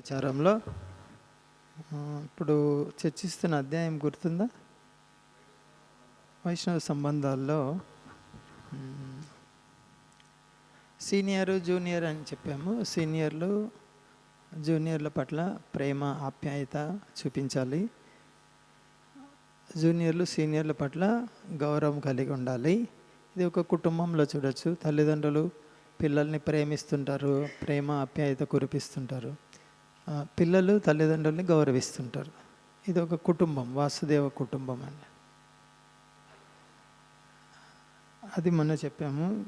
ప్రచారంలో ఇప్పుడు చర్చిస్తున్న అధ్యాయం గుర్తుందా? వైష్ణవ సంబంధాల్లో సీనియరు సీనియర్ జూనియర్ అని చెప్పాము. సీనియర్లు జూనియర్ల పట్ల ప్రేమ ఆప్యాయత చూపించాలి. జూనియర్లు సీనియర్ల పట్ల గౌరవం కలిగి ఉండాలి. ఇది ఒక కుటుంబంలో చూడొచ్చు. తల్లిదండ్రులు పిల్లల్ని ప్రేమిస్తుంటారు ప్రేమ ఆప్యాయత కురిపిస్తుంటారు. పిల్లలు తల్లిదండ్రుల్ని గౌరవిస్తుంటారు. ఇది ఒక కుటుంబం వాసుదేవ కుటుంబం అని అది మొన్న చెప్పాము.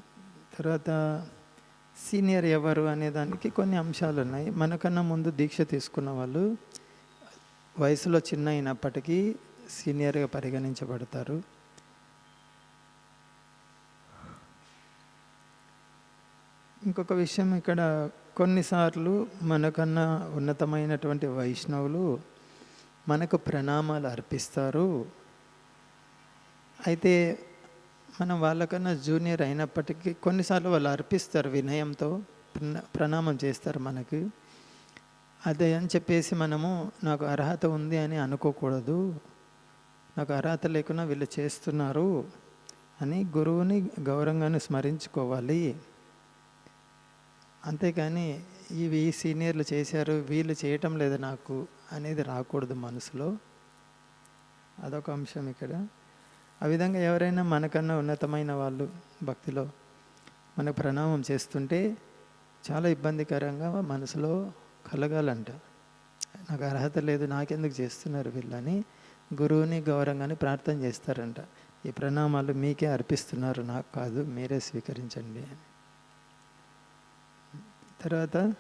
తర్వాత సీనియర్ ఎవరు అనే దానికి కొన్ని అంశాలు ఉన్నాయి. మనకన్నా ముందు దీక్ష తీసుకున్న వాళ్ళు వయసులో చిన్న అయినప్పటికీ సీనియర్గా పరిగణించబడతారు. ఇంకొక విషయం ఇక్కడ. కొన్నిసార్లు మనకన్నా ఉన్నతమైనటువంటి వైష్ణవులు మనకు ప్రణామాలు అర్పిస్తారు. అయితే మనం వాళ్ళకన్నా జూనియర్ అయినప్పటికీ కొన్నిసార్లు వాళ్ళు అర్పిస్తారు వినయంతో ప్రణామం చేస్తారు మనకి. అదే అని చెప్పేసి మనము నాకు అర్హత ఉంది అని అనుకోకూడదు. నాకు అర్హత లేకుండా వీళ్ళు చేస్తున్నారు అని గురువుని గౌరవంగాను స్మరించుకోవాలి. అంతేకాని ఇవి సీనియర్లు చేశారు వీళ్ళు చేయటం లేదు నాకు అనేది రాకూడదు మనసులో. అదొక అంశం ఇక్కడ. ఆ విధంగా ఎవరైనా మనకన్నా ఉన్నతమైన వాళ్ళు భక్తిలో మనకు ప్రణామం చేస్తుంటే చాలా ఇబ్బందికరంగా మనసులో కలగాలంట. నాకు అర్హత లేదు నాకెందుకు చేస్తున్నారు వీళ్ళని? గురువుని గౌరవంగానే ప్రార్థన చేస్తారంట. ఈ ప్రణామాలు మీకే అర్పిస్తున్నారు నాకు కాదు మీరే స్వీకరించండి అని. తర్వాత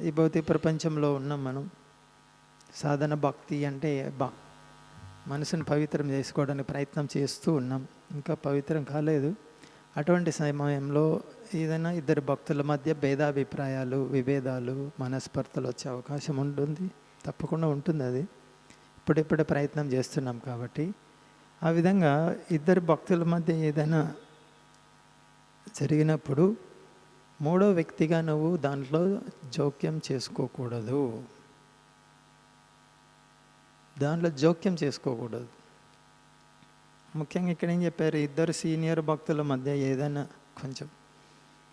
ఈ భౌతిక ప్రపంచంలో ఉన్నాం మనం. సాధన భక్తి అంటే భక్ మనసును పవిత్రం చేసుకోవడానికి ప్రయత్నం చేస్తూ ఉన్నాం. ఇంకా పవిత్రం కాలేదు. అటువంటి సమయంలో ఏదైనా ఇద్దరు భక్తుల మధ్య భేదాభిప్రాయాలు విభేదాలు మనస్పర్ధలు వచ్చే అవకాశం ఉంటుంది. తప్పకుండా ఉంటుంది అది. ఇప్పుడిప్పుడే ప్రయత్నం చేస్తున్నాం కాబట్టి. ఆ విధంగా ఇద్దరు భక్తుల మధ్య ఏదైనా జరిగినప్పుడు మూడో వ్యక్తిగా నువ్వు దాంట్లో జోక్యం చేసుకోకూడదు. దాంట్లో జోక్యం చేసుకోకూడదు. ముఖ్యంగా ఇక్కడ ఏం చెప్పారు? ఇద్దరు సీనియర్ భక్తుల మధ్య ఏదైనా కొంచెం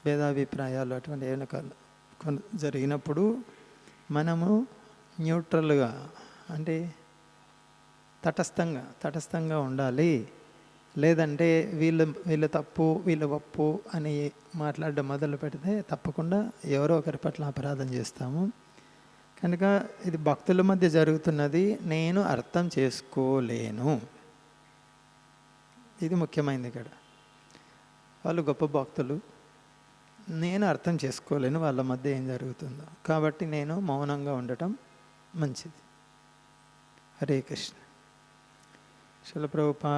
భేదాభిప్రాయాలు అటువంటి ఏమైనా జరిగినప్పుడు మనము న్యూట్రల్గా అంటే తటస్థంగా తటస్థంగా ఉండాలి. లేదంటే వీళ్ళు వీళ్ళు తప్పు వీళ్ళు ఒప్పు అని మాట్లాడడం మొదలు పెడితే తప్పకుండా ఎవరో ఒకరి పట్ల అపరాధం చేస్తాము. కనుక ఇది భక్తుల మధ్య జరుగుతున్నది నేను అర్థం చేసుకోలేను. ఇది ముఖ్యమైనది ఇక్కడ. వాళ్ళు గొప్ప భక్తులు నేను అర్థం చేసుకోలేను వాళ్ళ మధ్య ఏం జరుగుతుందో. కాబట్టి నేను మౌనంగా ఉండటం మంచిది. హరే కృష్ణ. శిలప్రభుపా